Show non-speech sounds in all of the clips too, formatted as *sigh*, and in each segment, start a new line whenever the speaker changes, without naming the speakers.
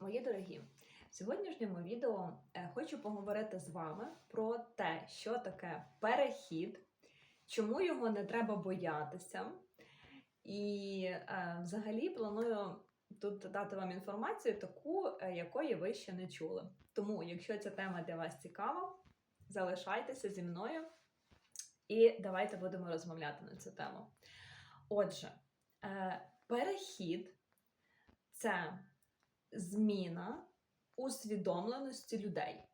Мої дорогі, в сьогоднішньому відео е, хочу поговорити з вами про те, що таке перехід, чому його не треба боятися. І е, взагалі планую тут дати вам інформацію, таку, е, якої ви ще не чули. Тому, якщо ця тема для вас цікава, залишайтеся зі мною і давайте будемо розмовляти на цю тему. Отже, е, перехід це зміна усвідомленості людей,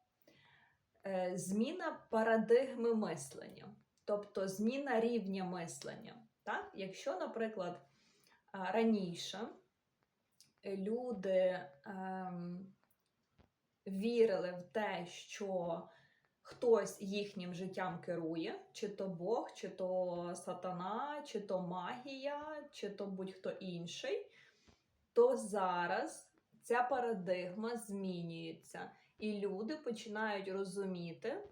Е, зміна парадигми мислення, тобто зміна рівня мислення. Так? Якщо, наприклад, раніше люди ем, вірили в те, що хтось їхнім життям керує, чи то Бог, чи то сатана, чи то магія, чи то будь-хто інший, то зараз ця парадигма змінюється, і люди починають розуміти,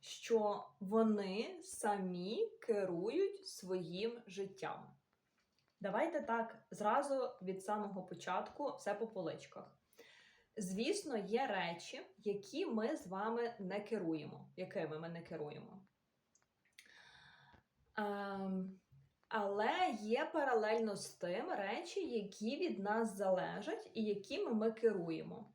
що вони самі керують своїм життям. Давайте так зразу від самого початку все по поличках. Звісно, є речі, які ми з вами не керуємо. Якими ми не керуємо. Ем, але є паралельно з тим речі, які від нас залежать і якими ми керуємо.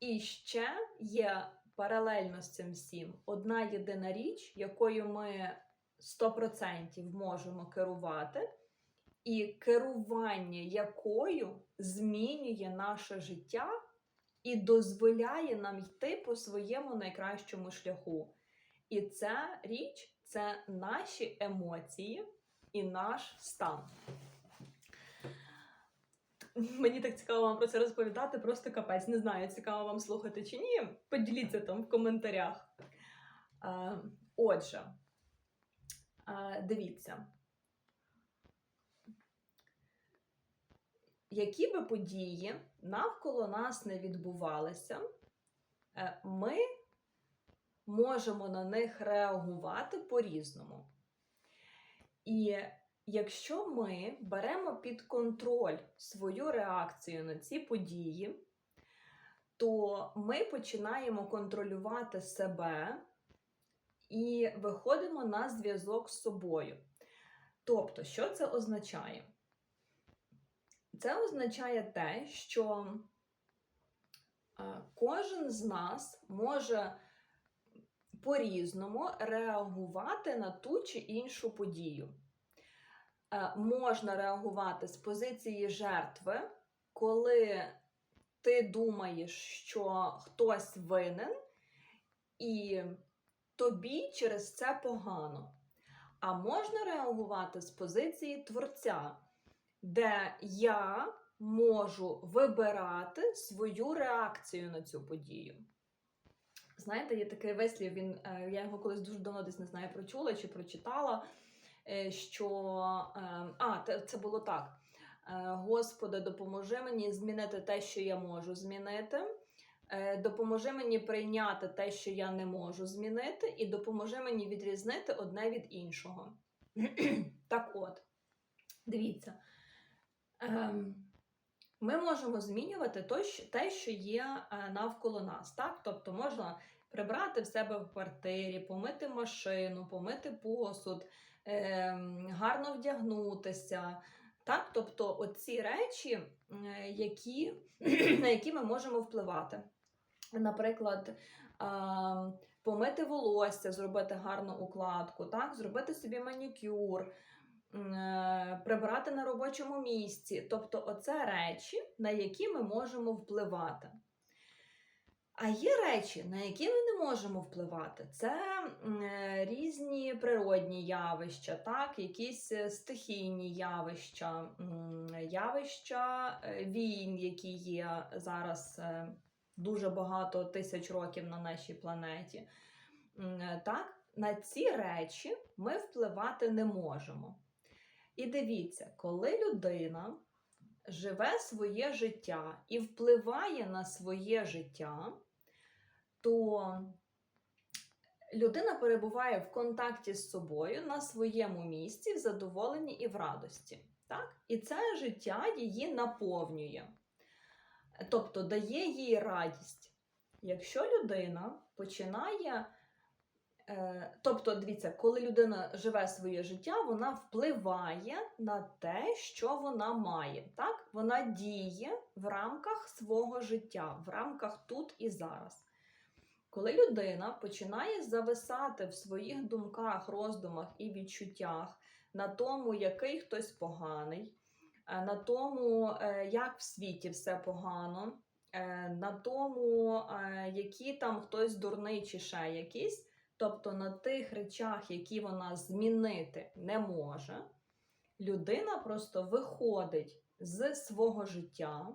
І ще є паралельно з цим всім одна єдина річ, якою ми 100% можемо керувати, і керування якою змінює наше життя і дозволяє нам йти по своєму найкращому шляху. І ця річ це наші емоції і наш стан. Мені так цікаво вам про це розповідати, просто капець. Не знаю, цікаво вам слухати чи ні. Поділіться там в коментарях. Отже, дивіться. Які би події навколо нас не відбувалися, е, ми можемо на них реагувати по-різному. І якщо ми беремо під контроль свою реакцію на ці події, то ми починаємо контролювати себе і виходимо на зв'язок з собою. Тобто, що це означає? Це означає те, що е, кожен з нас може по-різному реагувати на ту чи іншу подію. Е, Можна реагувати з позиції жертви, коли ти думаєш, що хтось винен, і тобі через це погано. А можна реагувати з позиції творця, де я можу вибирати свою реакцію на цю подію. Знаєте, є такий вислів, він, е, я його колись дуже давно десь не знаю, прочула чи прочитала, е, що е, а, це було так. Господи, допоможи мені змінити те, що я можу змінити. Допоможи мені прийняти те, що я не можу змінити, і допоможи мені відрізнити одне від іншого. *clears throat* так от, дивіться. Ем, ми можемо змінювати те, що є е, навколо нас. Так? Тобто можна прибрати в себе в квартирі, помити машину, помити посуд, ем, гарно вдягнутися. Так? Тобто оці речі, е, які, *clears throat* на які ми можемо впливати. Наприклад, ем, помити волосся, зробити гарну укладку, так? зробити собі манікюр, е, прибирати на робочому місці. Тобто, оце речі, на які ми можемо впливати. А є речі, на які ми не можемо впливати. Це е, різні природні явища, так? якісь е, стихійні явища, явища е, війн, які є зараз е, дуже багато тисяч років на нашій планеті. Е, Так? На ці речі ми впливати не можемо. І дивіться, коли людина живе своє життя і впливає на своє життя, то людина перебуває в контакті з собою на своєму місці, в задоволенні і в радості. Так? І це життя її наповнює. тобто дає їй радість. Якщо людина починає. Е, Тобто, дивіться, коли людина живе своє життя, вона впливає на те, що вона має. Так? Вона діє в рамках свого життя, в рамках тут і зараз. Коли людина починає зависати в своїх думках, роздумах і відчуттях на тому, який хтось поганий, е, на тому, е, як в світі все погано, на тому, який там хтось дурний чи ще якийсь, тобто на тих речах, які вона змінити не може, людина просто виходить з свого життя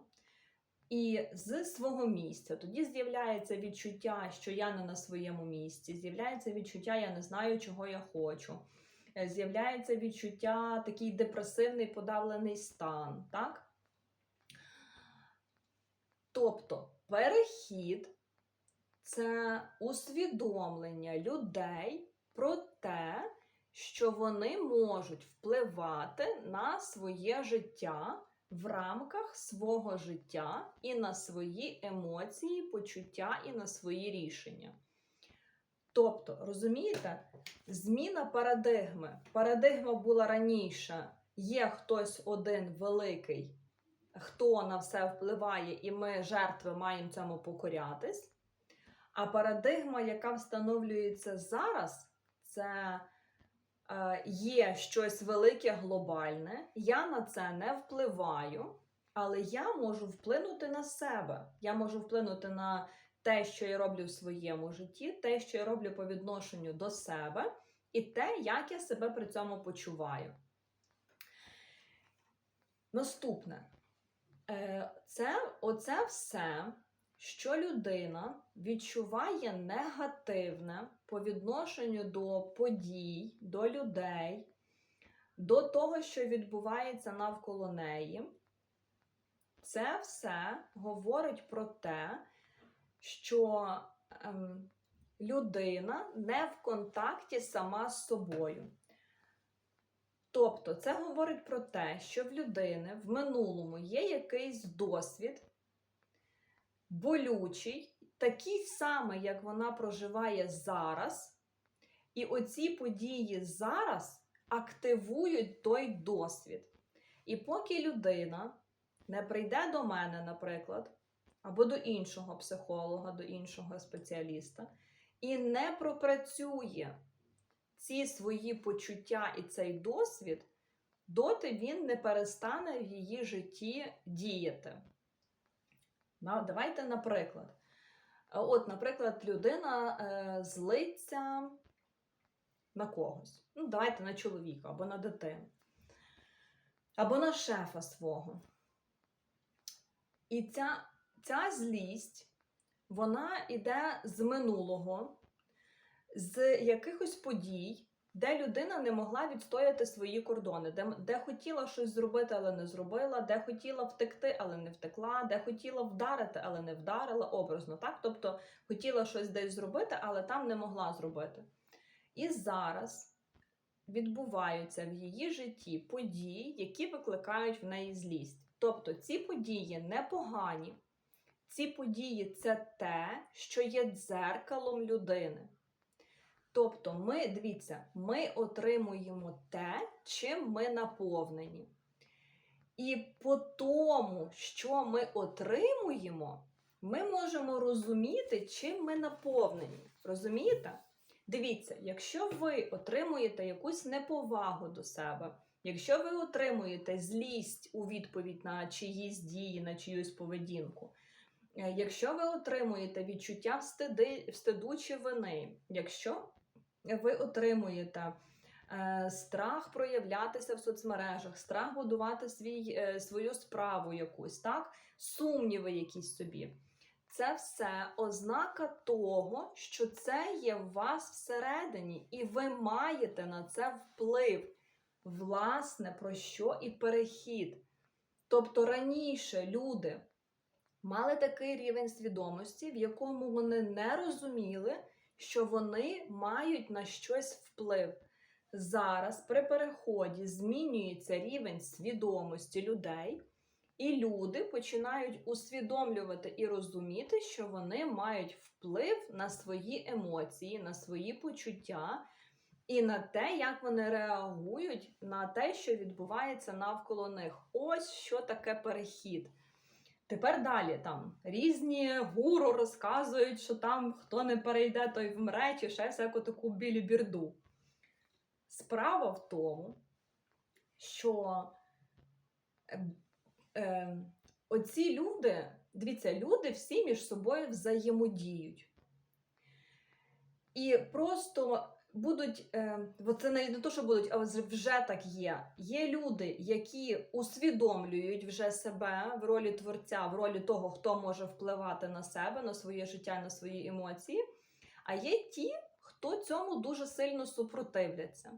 і з свого місця. Тоді з'являється відчуття, що я не на своєму місці, з'являється відчуття, я не знаю, чого я хочу. Е, З'являється відчуття, такий депресивний подавлений стан. Так? Тобто перехід це усвідомлення людей про те, що вони можуть впливати на своє життя в рамках свого життя і на свої емоції, почуття і на свої рішення. Тобто, розумієте, зміна парадигми. Парадигма була раніше. Є хтось один великий, хто на все впливає, і ми, жертви, маємо цьому покорятись. А парадигма, яка встановлюється зараз, це е, є щось велике глобальне. Я на це не впливаю, але я можу вплинути на себе. Я можу вплинути на те, що я роблю в своєму житті, те, що я роблю по відношенню до себе, і те, як я себе при цьому почуваю. Наступне. Е, Це оце все, що людина відчуває негативне по відношенню до подій, до людей, до того, що відбувається навколо неї. Це все говорить про те, що ем, людина не в контакті сама з собою. Тобто, це говорить про те, що в людини в минулому є якийсь досвід, болючий, такий самий, як вона проживає зараз. І оці події зараз активують той досвід. І поки людина не прийде до мене, наприклад, або до іншого психолога, до іншого спеціаліста, і не пропрацює ці свої почуття і цей досвід, доти він не перестане в її житті діяти. Давайте, наприклад. Е, От, наприклад, людина е, злиться на когось. Ну, давайте на чоловіка або на дитину, або на шефа свого. І ця, ця злість, вона йде з минулого, з якихось подій, де людина не могла відстояти свої кордони, де, де хотіла щось зробити, але не зробила, де хотіла втекти, але не втекла, де хотіла вдарити, але не вдарила, образно, так? Тобто хотіла щось десь зробити, але там не могла зробити. І зараз відбуваються в її житті події, які викликають в неї злість. Тобто ці події непогані, ці події це те, що є дзеркалом людини. Тобто, ми, дивіться, ми отримуємо те, чим ми наповнені. І по тому, що ми отримуємо, ми можемо розуміти, чим ми наповнені. Розумієте? Дивіться, якщо ви отримуєте якусь неповагу до себе, якщо ви отримуєте злість у відповідь на чиїсь дії, на чиюсь поведінку, е, якщо ви отримуєте відчуття встиди, встиду чи вини, якщо ви отримуєте е, страх проявлятися в соцмережах, страх будувати свій, е, свою справу якусь, так? сумніви якісь собі. Це все ознака того, що це є в вас всередині, і ви маєте на це вплив. Власне, про що і перехід. Тобто раніше люди мали такий рівень свідомості, в якому вони не розуміли, що вони мають на щось вплив. Зараз при переході змінюється рівень свідомості людей, І люди починають усвідомлювати і розуміти, що вони мають вплив на свої емоції, на свої почуття і на те, як вони реагують на те, що відбувається навколо них. Ось що таке перехід. Тепер далі там різні гуру розказують, що там хто не перейде, той вмре, чи ще всяку таку білі бірду. Справа в тому, що е, е, оці люди, дивіться, люди всі між собою взаємодіють. І просто будуть, е, це не то, що будуть, а вже так є. Є люди, які усвідомлюють вже себе в ролі творця, в ролі того, хто може впливати на себе, на своє життя, на свої емоції. А є ті, хто цьому дуже сильно супротивляться.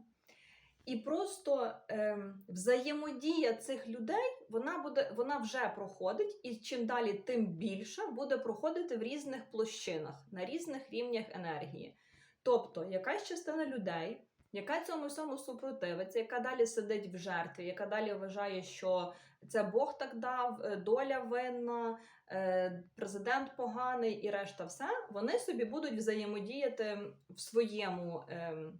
І просто ем, взаємодія цих людей вона буде, вона вже проходить, і чим далі, тим більше буде проходити в різних площинах, на різних рівнях енергії. Тобто, якась частина людей, яка цьому всьому супротивиться, яка далі сидить в жертві, яка далі вважає, що це Бог так дав, е, доля винна, е, президент поганий і решта все, вони собі будуть взаємодіяти в своєму. ем,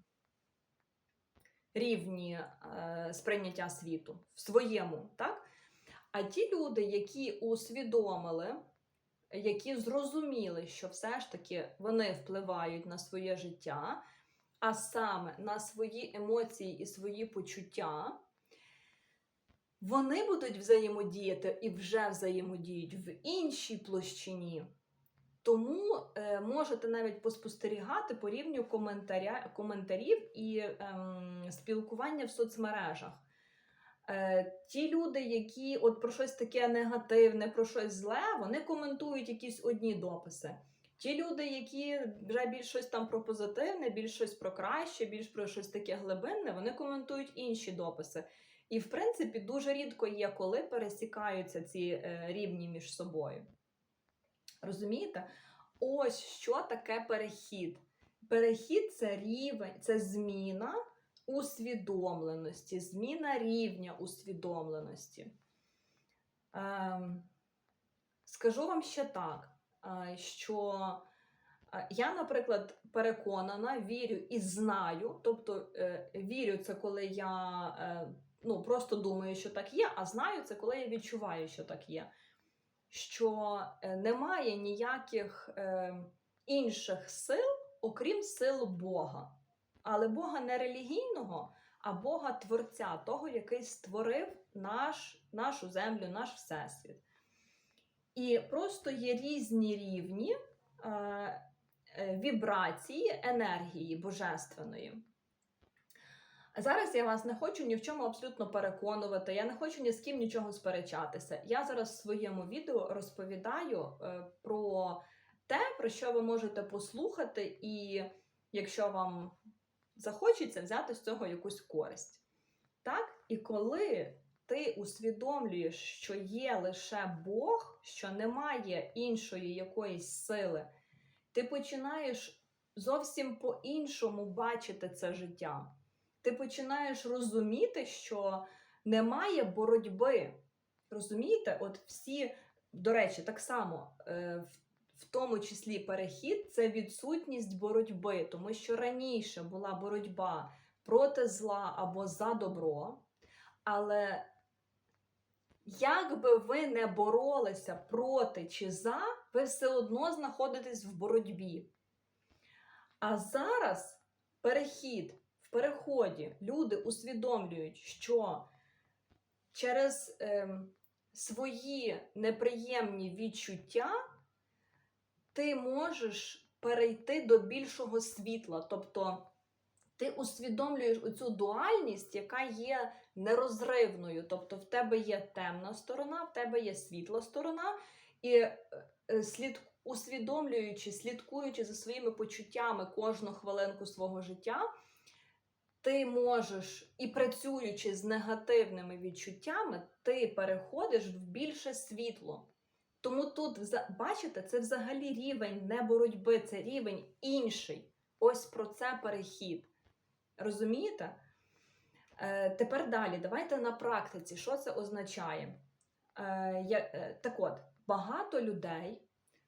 рівні е, сприйняття світу в своєму, так? А ті люди, які усвідомили, які зрозуміли, що все ж таки вони впливають на своє життя, а саме на свої емоції і свої почуття, вони будуть взаємодіяти і вже взаємодіють в іншій площині. Тому е, можете навіть поспостерігати по рівню коментаря, коментарів і ем, спілкування в соцмережах. Е, ті люди, які от про щось таке негативне, про щось зле, вони коментують якісь одні дописи. Ті люди, які вже більш щось там про позитивне, більш щось про краще, більш про щось таке глибинне, вони коментують інші дописи. І, в принципі, дуже рідко є, коли пересікаються ці е, рівні між собою. Розумієте? Ось що таке перехід. Перехід це рівень, це зміна усвідомленості, зміна рівня усвідомленості. Ем, скажу вам ще так, е, що е, я, наприклад, переконана, вірю і знаю, тобто е, вірю це коли я ну, просто думаю, що так є, а знаю це, коли я відчуваю, що так є що немає ніяких е, інших сил, окрім сил Бога. Але Бога не релігійного, а Бога Творця, того, який створив наш, нашу землю, наш Всесвіт. І просто є різні рівні е, вібрації енергії божественної. Зараз я вас не хочу ні в чому абсолютно переконувати, я не хочу ні з ким нічого сперечатися. Я зараз в своєму відео розповідаю е, про те, про що ви можете послухати, і якщо вам захочеться взяти з цього якусь користь. Так? І коли ти усвідомлюєш, що є лише Бог, що немає іншої якоїсь сили, ти починаєш зовсім по-іншому бачити це життя ти починаєш розуміти, що немає боротьби. Розумієте? От всі, до речі, так само, е, в тому числі перехід це відсутність боротьби, тому що раніше була боротьба проти зла або за добро. Але як би ви не боролися проти чи за, ви все одно знаходитесь в боротьбі. А зараз перехід в переході люди усвідомлюють, що через е, свої неприємні відчуття ти можеш перейти до більшого світла. Тобто ти усвідомлюєш оцю дуальність, яка є нерозривною. Тобто, в тебе є темна сторона, в тебе є світла сторона, і е, е, слід. Усвідомлюючи, слідкуючи за своїми почуттями кожну хвилинку свого життя, ти можеш і працюючи з негативними відчуттями, ти переходиш в більше світло. Тому тут, бачите, це взагалі рівень не боротьби, це рівень інший. Ось про це перехід. Розумієте? Е, Тепер далі, давайте на практиці, що це означає? Е, я, е, так от, багато людей,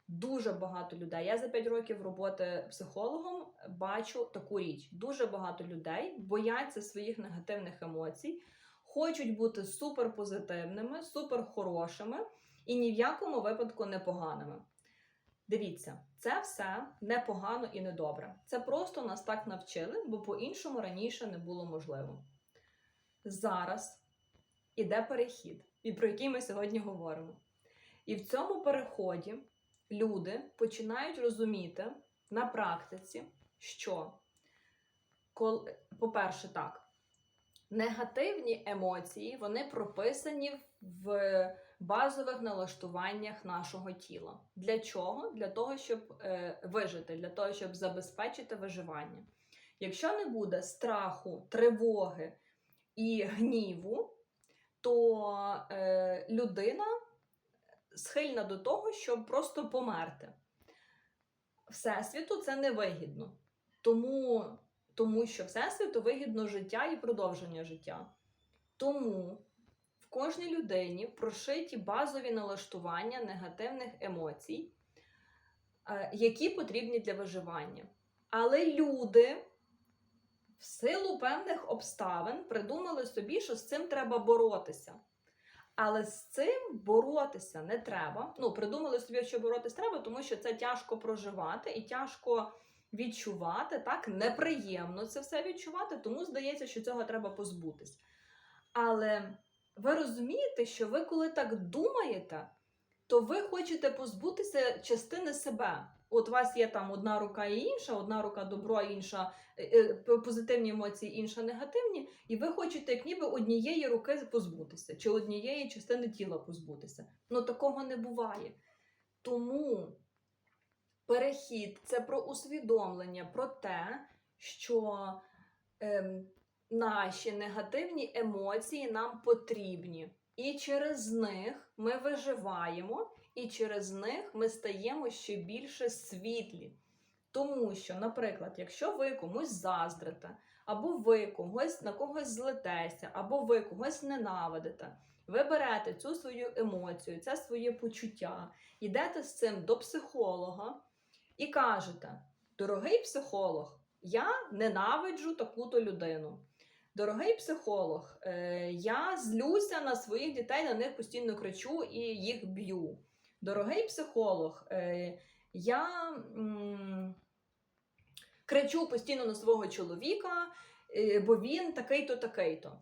дуже багато людей. Я за 5 років роботи психологом бачу таку річ. Дуже багато людей бояться своїх негативних емоцій, хочуть бути суперпозитивними, суперхорошими і ні в якому випадку не поганими. Дивіться, це все непогано і недобре. Це просто нас так навчили, бо по-іншому раніше не було можливо. Зараз іде перехід, і про який ми сьогодні говоримо. І в цьому переході люди починають розуміти на практиці, що, по-перше, так, негативні емоції вони прописані в базових налаштуваннях нашого тіла. Для чого? Для того, щоб е, вижити, для того, щоб забезпечити виживання. Якщо не буде страху, тривоги і гніву, то е, людина схильна до того, щоб просто померти. Всесвіту це невигідно. Тому, тому що Всесвіту вигідно життя і продовження життя. Тому кожній людині прошиті базові налаштування негативних емоцій, е, які потрібні для виживання. Але люди в силу певних обставин придумали собі, що з цим треба боротися. Але з цим боротися не треба. Ну, придумали собі, що боротися треба, тому що це тяжко проживати і тяжко відчувати. Так, неприємно це все відчувати, тому здається, що цього треба позбутись. Але ви розумієте, що ви, коли так думаєте, то ви хочете позбутися частини себе. От у вас є там одна рука і інша, одна рука добро, інша е, е, позитивні емоції, інша негативні, і ви хочете як ніби однієї руки позбутися, чи однієї частини тіла позбутися. Ну такого не буває. Тому перехід це про усвідомлення, про те, що ем, наші негативні емоції нам потрібні. І через них ми виживаємо, і через них ми стаємо ще більше світлі. Тому що, наприклад, якщо ви комусь заздрите, або ви когось на когось злетеся, або ви когось ненавидите, ви берете цю свою емоцію, це своє почуття, йдете з цим до психолога і кажете: дорогий психолог, я ненавиджу таку-то людину. Дорогий психолог, е, я злюся на своїх дітей, на них постійно кричу і їх б'ю. Дорогий психолог, е, я кричу постійно на свого чоловіка, е, бо він такий-то, такий-то.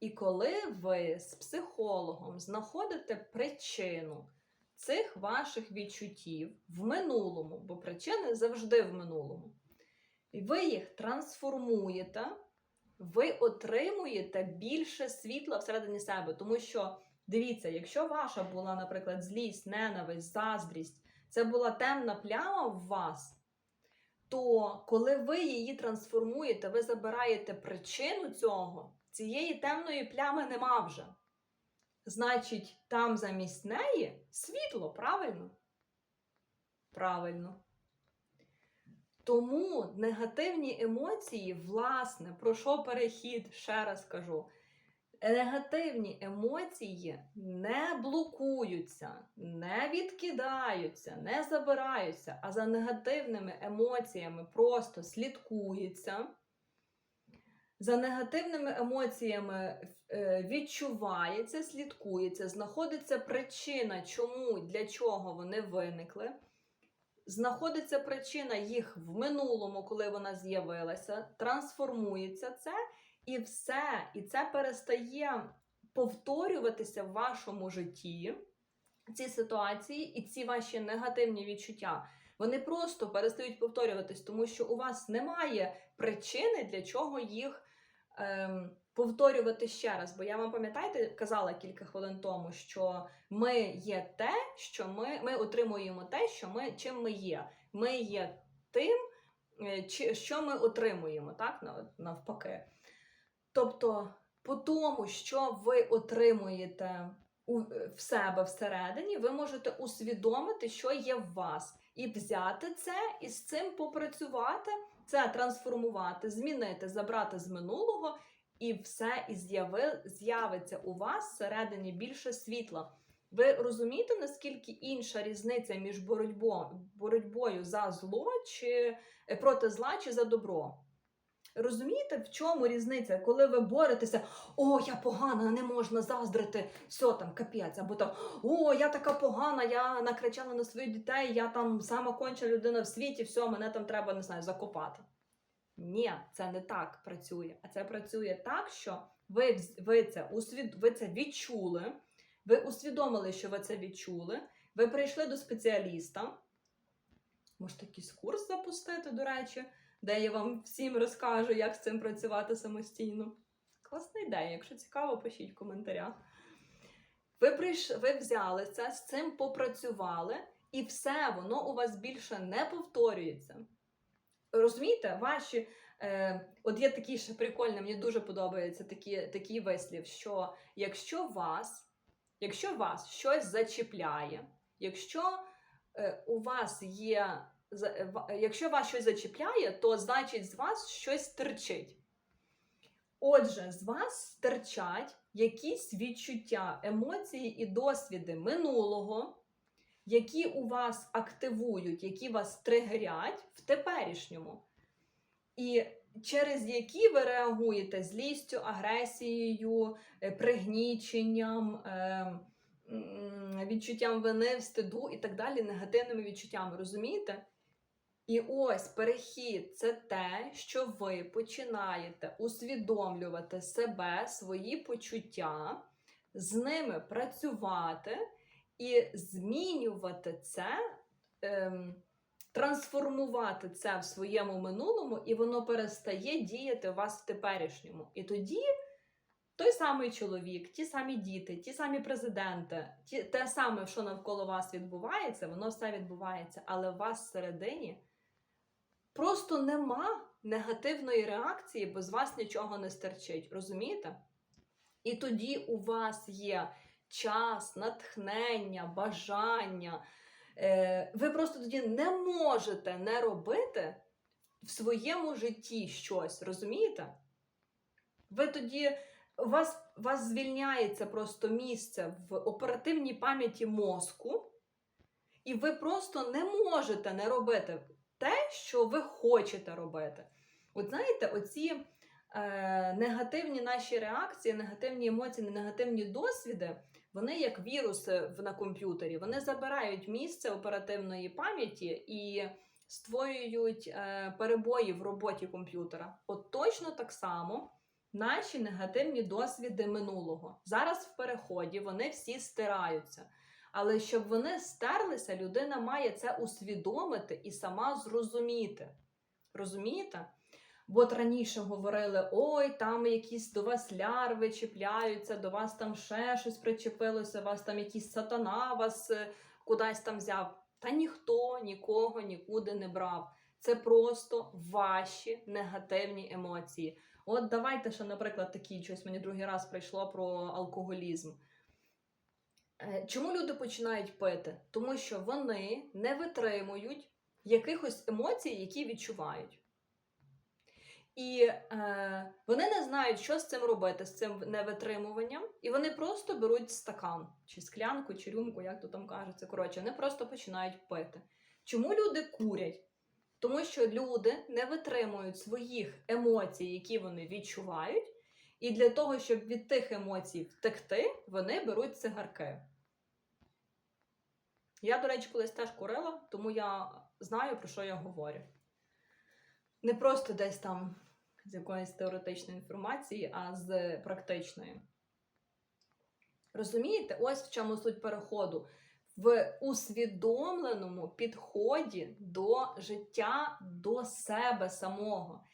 І коли ви з психологом знаходите причину цих ваших відчуттів в минулому, бо причини завжди в минулому, і ви їх трансформуєте ви отримуєте більше світла всередині себе. Тому що, дивіться, якщо ваша була, наприклад, злість, ненависть, заздрість, це була темна пляма в вас, то коли ви її трансформуєте, ви забираєте причину цього, цієї темної плями нема вже. Значить, там замість неї світло, правильно? Правильно. Тому негативні емоції, власне, про що перехід, ще раз кажу. Негативні емоції не блокуються, не відкидаються, не забираються, а за негативними емоціями просто слідкується. За негативними емоціями е, відчувається, слідкується, знаходиться причина, чому, для чого вони виникли знаходиться причина їх в минулому, коли вона з'явилася, трансформується це і все. І це перестає повторюватися в вашому житті, ці ситуації і ці ваші негативні відчуття. Вони просто перестають повторюватись, тому що у вас немає причини, для чого їх ем, повторювати ще раз. Бо я вам пам'ятаєте, казала кілька хвилин тому, що ми є те, що ми, ми отримуємо те, що ми чим ми є. Ми є тим, е, що ми отримуємо, так нав- навпаки. Тобто, по тому, що ви отримуєте в себе всередині, ви можете усвідомити, що є в вас, і взяти це і з цим попрацювати, це трансформувати, змінити, забрати з минулого, і все і з'яви, з'явиться у вас всередині більше світла. Ви розумієте, наскільки інша різниця між боротьбою, боротьбою за зло чи е, проти зла чи за добро? Розумієте, в чому різниця, коли ви боретеся, о, я погана, не можна заздрити, все там капець, або там о, я така погана, я накричала на своїх дітей, я там сама конча людина в світі, все, мене там треба, не знаю, закопати. Ні, це не так працює. А це працює так, що ви, ви, це, усвід... ви це відчули, ви усвідомили, що ви це відчули, ви прийшли до спеціаліста. Можете якийсь курс запустити, до речі, де я вам всім розкажу, як з цим працювати самостійно. Класна ідея, якщо цікаво, пишіть в коментарях. Ви прийш... ви взяли це, з цим попрацювали, і все, воно у вас більше не повторюється. Розумієте, ваші. Е, от є такий ще прикольний, мені дуже подобається такі, такий вислів, що якщо вас, якщо вас щось зачіпляє, якщо е, у вас є, е, якщо вас щось зачіпляє, то значить з вас щось терчить. Отже, з вас стирчать якісь відчуття, емоції і досвіди минулого, які у вас активують, які вас тригерять в теперішньому. І через які ви реагуєте злістю, агресією, е, пригніченням, е, відчуттям вини, стиду і так далі, негативними відчуттями. Розумієте? І ось перехід це те, що ви починаєте усвідомлювати себе, свої почуття, з ними працювати і змінювати це, ем, трансформувати це в своєму минулому, і воно перестає діяти у вас в теперішньому. І тоді той самий чоловік, ті самі діти, ті самі президенти, ті, те саме, що навколо вас відбувається, воно все відбувається, але у вас всередині просто нема негативної реакції, бо з вас нічого не стерчить. Розумієте? І тоді у вас є час, натхнення, бажання. Е, ви просто тоді не можете не робити в своєму житті щось, розумієте? Ви тоді у вас, вас звільняється просто місце в оперативній пам'яті мозку, і ви просто не можете не робити те, що ви хочете робити. От знаєте, оці е, негативні наші реакції, негативні емоції, негативні досвіди, вони як віруси в- на комп'ютері, вони забирають місце оперативної пам'яті і створюють е, перебої в роботі комп'ютера. От точно так само наші негативні досвіди минулого. Зараз в переході вони всі стираються. Але щоб вони стерлися, людина має це усвідомити і сама зрозуміти. Розумієте? Бо от раніше говорили: ой, там якісь до вас лярви чіпляються, до вас там ще щось причепилося, вас там якийсь сатана вас е, кудись там взяв. Та ніхто нікого нікуди не брав. Це просто ваші негативні емоції. От давайте ще, наприклад, такі щось мені другий раз прийшло про алкоголізм. Е, Чому люди починають пити? Тому що вони не витримують якихось емоцій, які відчувають. І е, вони не знають, що з цим робити, з цим невитримуванням, і вони просто беруть стакан, чи склянку, чи рюмку, як то там кажеться. Коротше, вони просто починають пити. Чому люди курять? Тому що люди не витримують своїх емоцій, які вони відчувають, і для того, щоб від тих емоцій втекти, вони беруть цигарки. Я, до речі, колись теж курила, тому я знаю, про що я говорю. Не просто десь там з якоїсь теоретичної інформації, а з практичної. Розумієте, ось в чому суть переходу. В усвідомленому підході до життя, до себе самого.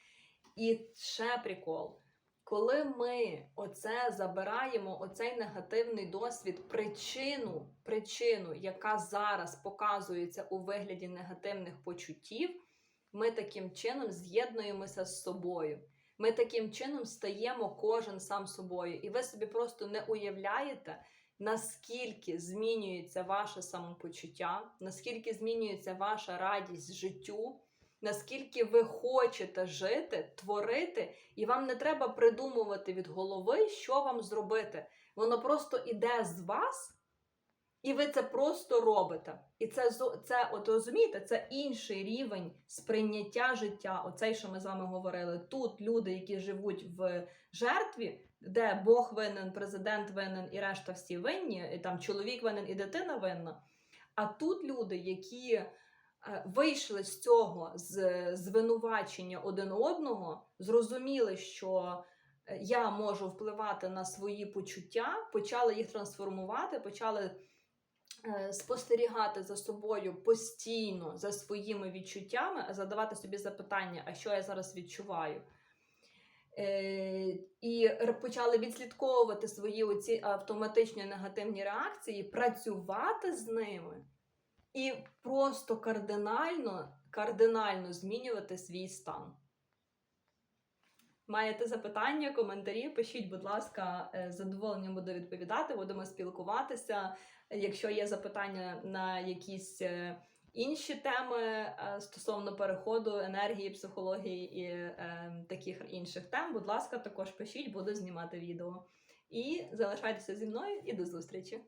І ще прикол. Коли ми оце забираємо, оцей негативний досвід, причину, причину, яка зараз показується у вигляді негативних почуттів, ми таким чином з'єднуємося з собою. Ми таким чином стаємо кожен сам собою. І ви собі просто не уявляєте, наскільки змінюється ваше самопочуття, наскільки змінюється ваша радість життю, наскільки ви хочете жити, творити, і вам не треба придумувати від голови, що вам зробити. Воно просто іде з вас, І ви це просто робите. І це це, от розумієте, це інший рівень сприйняття життя. Оцей, що ми з вами говорили. Тут люди, які живуть в жертві, де Бог винен, президент винен і решта всі винні, і там чоловік винен і дитина винна. А тут люди, які е, вийшли з цього з звинувачення один одного, зрозуміли, що е, я можу впливати на свої почуття, почали їх трансформувати, почали спостерігати за собою постійно за своїми відчуттями, задавати собі запитання, а що я зараз відчуваю. Е, і почали відслідковувати свої оці автоматичні негативні реакції, працювати з ними і просто кардинально, кардинально змінювати свій стан. Маєте запитання, коментарі? Пишіть, будь ласка, е, з задоволенням буду відповідати, будемо спілкуватися. Якщо є запитання на якісь е, інші теми е, стосовно переходу, енергії, психології і таких інших тем, будь ласка, також пишіть, буду знімати відео. І залишайтеся зі мною і до зустрічі!